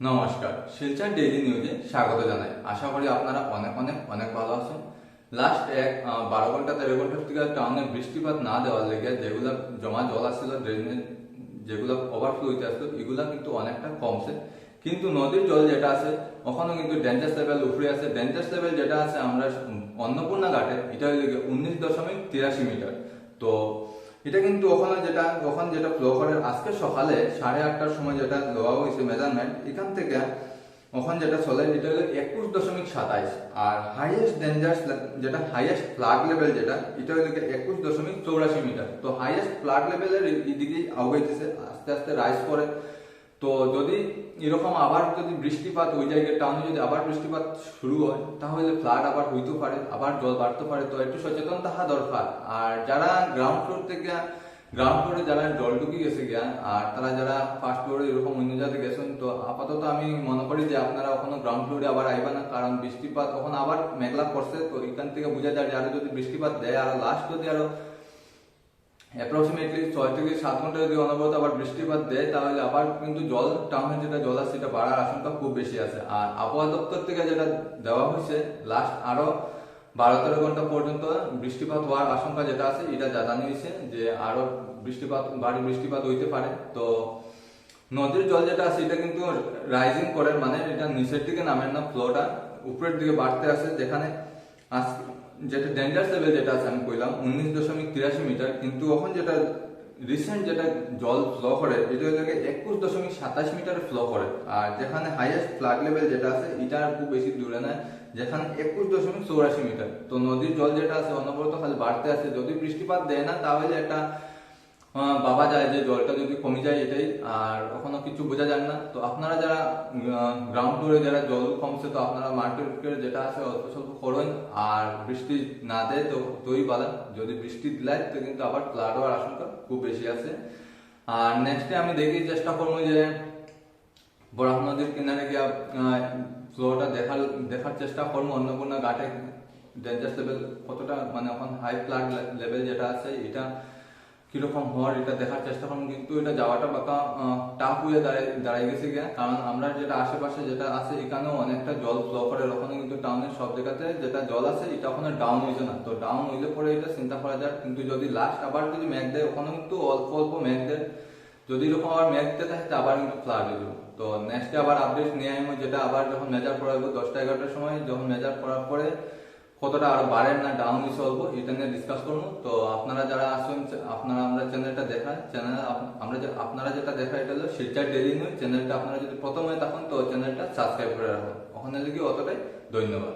নমস্কার। শিলচর ডেইলি নিউজে স্বাগত জানাই। আশা করি আপনারা অনেক অনেক অনেক ভালো আছেন। লাস্ট এক বারো ঘণ্টা তেরো ঘণ্টার থেকে টাউনে বৃষ্টিপাত না দেওয়ার লেগে যেগুলা জমা জল আসছিল ড্রেনে যেগুলো ওভারফ্লো হইতে আসতো এগুলো কিন্তু অনেকটা কমছে। কিন্তু নদীর জল যেটা আছে, ওখানেও কিন্তু ডেঞ্জাস লেভেল উপরে আছে। ডেঞ্জাস লেভেল যেটা আছে, আমরা অন্নপূর্ণা ঘাটে, এটা হইলে উনিশ দশমিক তিরাশি মিটার। তো এটা কিন্তু ওখানে যেটা ওখানে যেটা ফ্লো করে, আজকে সকালে সাড়ে আটটার সময় যেটা দেওয়া হয়েছে মেজারমেন্ট এখান থেকে ওখানে যেটা চলে, এটা হলো একুশ দশমিক সাতাইশ। আর হাইয়েস্ট ডেঞ্জার যেটা হাইয়েস্ট ফ্লাড লেভেল যেটা, এটা হলো একুশ দশমিক চৌরাশি মিটার। তো হাইয়েস্ট ফ্লাড লেভেলের এদিকে আগাইতেছে আস্তে আস্তে রাইজ করে। তো যদি এরকম আবার যদি বৃষ্টিপাত ওই জায়গায় টাউনে যদি আবার বৃষ্টিপাত শুরু হয়, তাহলে ফ্লাড আবার হইতে পারে, আবার জল বাড়তে পারে। তো একটু সচেতন থাকা দরকার। আর যারা গ্রাউন্ড ফ্লোর থেকে গ্রাউন্ড ফ্লোরে যারা জল ঢুকে গেছে গিয়া, আর তারা যারা ফার্স্ট ফ্লোরে এরকম অন্য জায়গাতে গেছেন, তো আপাতত আমি মনে করি যে আপনারা ওখানে গ্রাউন্ড ফ্লোরে আবার আইবা না, কারণ বৃষ্টিপাত ওখানে আবার মেঘলা পড়ছে তো এখান থেকে বোঝা যায় যে আরও যদি বৃষ্টিপাত দেয়, আর লাস্ট যদি আরও অ্যাপ্রক্সিমেটলি ছয় থেকে সাত ঘণ্টা যদি অনবরত আবার বৃষ্টিপাত দেয়, তাহলে আবার কিন্তু জল টাউনের যেটা জল আছে, সেটা বাড়ার আশঙ্কা খুব বেশি আছে। আর আবহাওয়া দপ্তর থেকে যেটা দেওয়া হয়েছে লাস্ট আরও বারো তেরো ঘণ্টা পর্যন্ত বৃষ্টিপাত হওয়ার আশঙ্কা যেটা আছে, এটা জানানো হয়েছে যে আরও বৃষ্টিপাত, ভারী বৃষ্টিপাত হইতে পারে। তো নদীর জল যেটা আছে, এটা কিন্তু রাইজিং করে মানে এটা নিচের দিকে নামে না ফ্লোটা, উপরের দিকে বাড়তে আছে। যেখানে আজকে যেটা ডেঞ্জার লেভেল যেটা আছে, আমি কইলাম উনিশ তিরাশি মিটার, কিন্তু এখন যেটা রিসেন্ট যেটা জল ফ্লো করে, এটা হচ্ছে একুশ দশমিক সাতাশ মিটার ফ্লো করে। আর যেখানে হাইয়েস্ট ফ্লাড লেভেল যেটা আছে, এটা খুব বেশি দূরে নেয়, যেখানে একুশ দশমিক চৌরাশি মিটার। তো নদীর জল যেটা আছে, অনবরত খালি বাড়তে আছে। যদি বৃষ্টিপাত দেয় না, তাহলে একটা ভাবা যায় যে জলটা যদি কমে যায় এটাই, আর ওখানে কিছু বোঝা যায় না। তো আপনারা যারা গ্রাউন্ড ফ্লোরে যারা জল কমছে তো আপনারা মার্কেটের যেটা আছে অল্প স্বল্প করবেন আর বৃষ্টি না দেয় তো তৈরি পালা। যদি বৃষ্টি দিলাই তো কিন্তু আবার ফ্লাড হওয়ার আশঙ্কা খুব বেশি আছে। আর নেক্সটে আমি দেখি চেষ্টা করব যে বরাক নদীর কিনারে গিয়া ফ্লোটা দেখার দেখার চেষ্টা করব। অন্নপূর্ণা ঘাটে ডেঞ্জার লেভেল কতটা মানে এখন হাই ফ্লাড লেভেল যেটা আছে, এটা কীরকম হওয়ার এটা দেখার চেষ্টা করব কিন্তু এটা যাওয়াটা বাঁকা টাফ হয়ে দাঁড়াই দাঁড়াই গেছে গিয়া। কারণ আমরা যেটা আশেপাশে যেটা আছে, এখানেও অনেকটা জল ফ্লো করে। ওখানে কিন্তু টাউনের সব জায়গাতে যেটা জল আছে, এটা ওখানে ডাউন হয়েছে না। তো ডাউন হইলে পরে এটা চিন্তা করা যায় কিন্তু যদি লাস্ট আবার যদি মেঘ দেয় ওখানে কিন্তু অল্প অল্প মেঘ দেয়। যদি এরকম আবার মেঘ দিতে থাকে আবার কিন্তু ফ্লাড হয়ে তো নেক্সট আবার আপডেট নিয়ে আইমো, যেটা আবার যখন মেজার করাবো দশটা, এগারোটার সময়, যখন মেজার করার পরে কতটা আরও বাড়েন না ডাউন হয়েছে অল্প এটা নিয়ে ডিসকাস করব। তো আপনারা যারা আসবেন, আপনারা আমরা চ্যানেলটা দেখায় চ্যানেল আমরা যে, আপনারা যেটা দেখায় এটা হলো শিলচার ডেলি নিউজ চ্যানেলটা আপনারা যদি প্রথমে তখন তো চ্যানেলটা সাবস্ক্রাইব করে রাখুন ওখানে লিখি অতটাই ধন্যবাদ।